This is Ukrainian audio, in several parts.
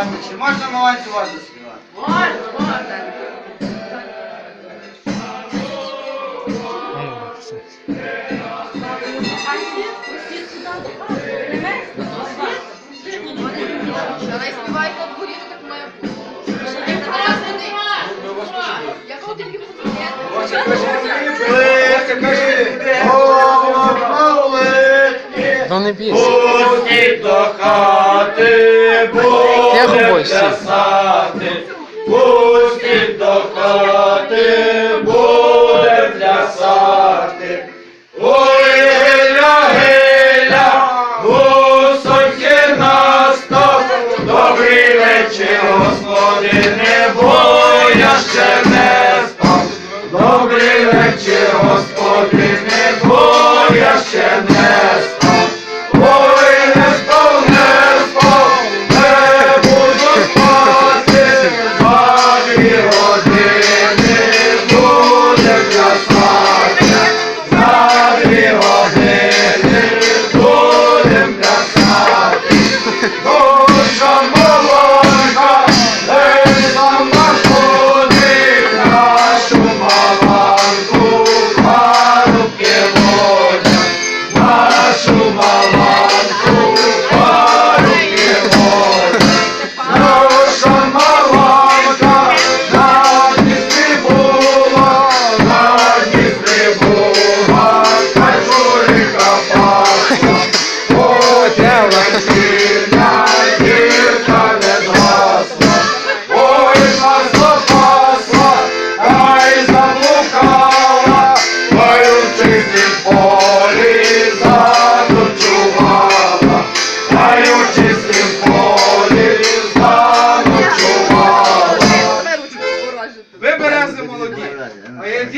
співати? Чи можна маланцю вас заспівати? Можна, можна. Давай співай по дворі, так має бути. Якого тільки Ну не бійся. До хати, Я буде губой плясати.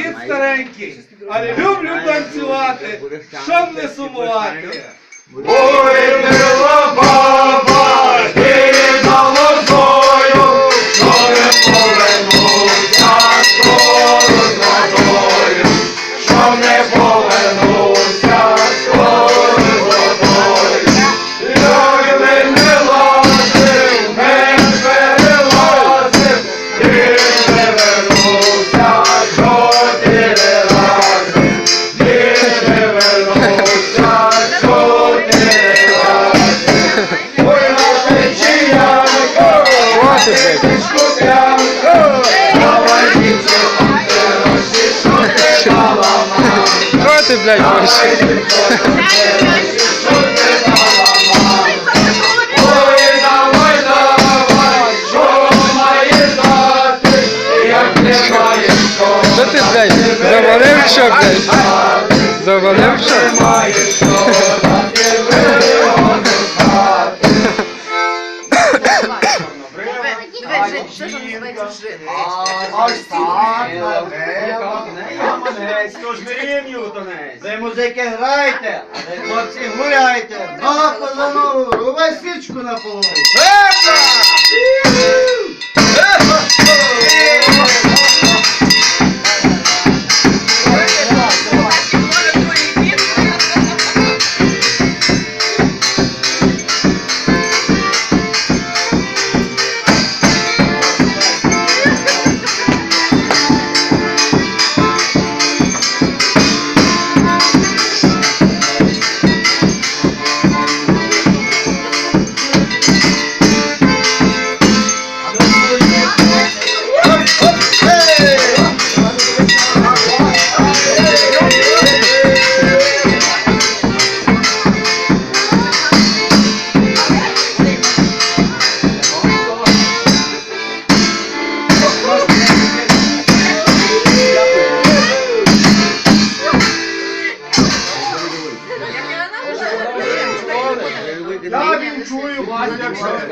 Дід старенький, але люблю танцювати, щоб не сумувати. Ой, мила баба, що ти блядь, хочеш? Що ти, блядь, завалив що, блядь? Завалив що? Це ж називається жити. Ось так, Яманець, то ж не рівню тонець. Ви музики грайте, ви хлопці гуляйте. Нога позану, рубай свічку на полу. Епа! Я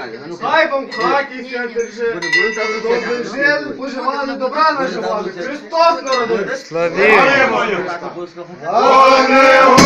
як же. Хай вам в хаті ся держи. Добре жили, поживали, добра наживали. Христос народився. Слава Богу! господарю,